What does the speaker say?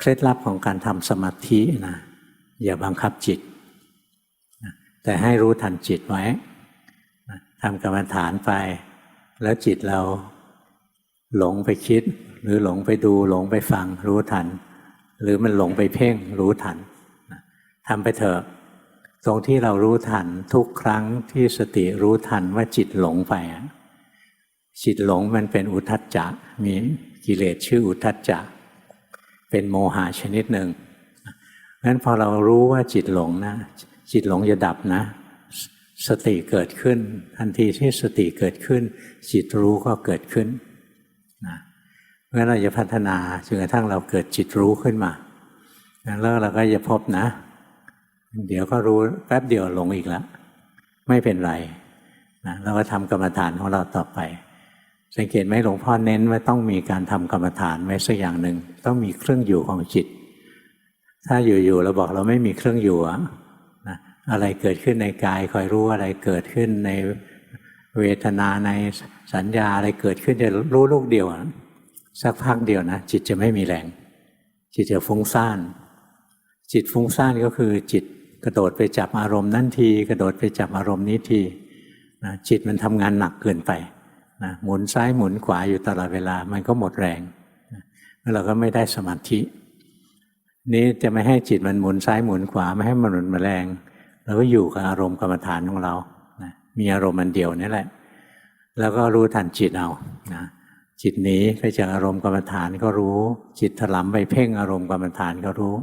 เคล็ดลับของการทำสมาธินะอย่าบังคับจิต แต่ให้รู้ทันจิตไว้ทำกรรมฐานไป แล้วจิตเราหลงไปคิด หรือหลงไปดูหลงไปฟัง รู้ทัน หรือมันหลงไปเพ่งรู้ทันทำไปเถอะตรงที่เรารู้ทันทุกครั้งที่สติรู้ทันว่าจิตหลงไปอะจิตหลงมันเป็นอุทัจจะมีกิเลสชื่ออุทัจจะ เป็นโมหะชนิดหนึ่งงั้นพอเรารู้ว่าจิตหลงนะจิตหลงจะดับนะ สติเกิดขึ้น ทันทีที่สติเกิดขึ้น จิตรู้ก็เกิดขึ้นนะเพราะฉะนั้นเราจะพัฒนาจนกระทั่งเราเกิดจิตรู้ขึ้นมาแล้วเราก็จะพบนะ เดี๋ยวก็รู้แป๊บเดียวหลงอีกแล้ว ไม่เป็นไรนะเราก็ทำกรรมฐานของเราต่อไป สังเกตไหมหลวงพ่อเน้นว่าต้องมีการทำกรรมฐานไว้สักอย่างหนึ่งต้องมีเครื่องอยู่ของจิต ถ้าอยู่ๆเราบอกเราไม่มีเครื่องอยู่อะนะอะไรเกิดขึ้นในกายคอยรู้อะไรเกิดขึ้นในเวทนาในสัญญาอะไรเกิดขึ้นจะรู้ลูกเดียวอะสักพักเดียวนะจิตจะไม่มีแรง จิตจะฟุ้งซ่านจิตฟุ้งซ่านก็คือจิตกระโดดไปจับอารมณ์นั่นที กระโดดไปจับอารมณ์นี้ทีนะจิตมันทำงานหนักเกินไป นะหมุนซ้ายหมุนขวาอยู่ตลอดเวลา มันก็หมดแรงแล้วเราก็ไม่ได้สมาธิ นี้จะไม่ให้จิตมันหมุนซ้ายหมุนขวาไม่ให้มันหมุนมาแรงเราก็อยู่กับอารมณ์กรรมฐานของเรานะมีอารมณ์มันเดียวนี่แหละ แล้วก็รู้ทันจิตเอานะจิตหนีไปจากอารมณ์กรรมฐานก็รู้ จิตถลำไปเพ่งอารมณ์กรรมฐานก็รู้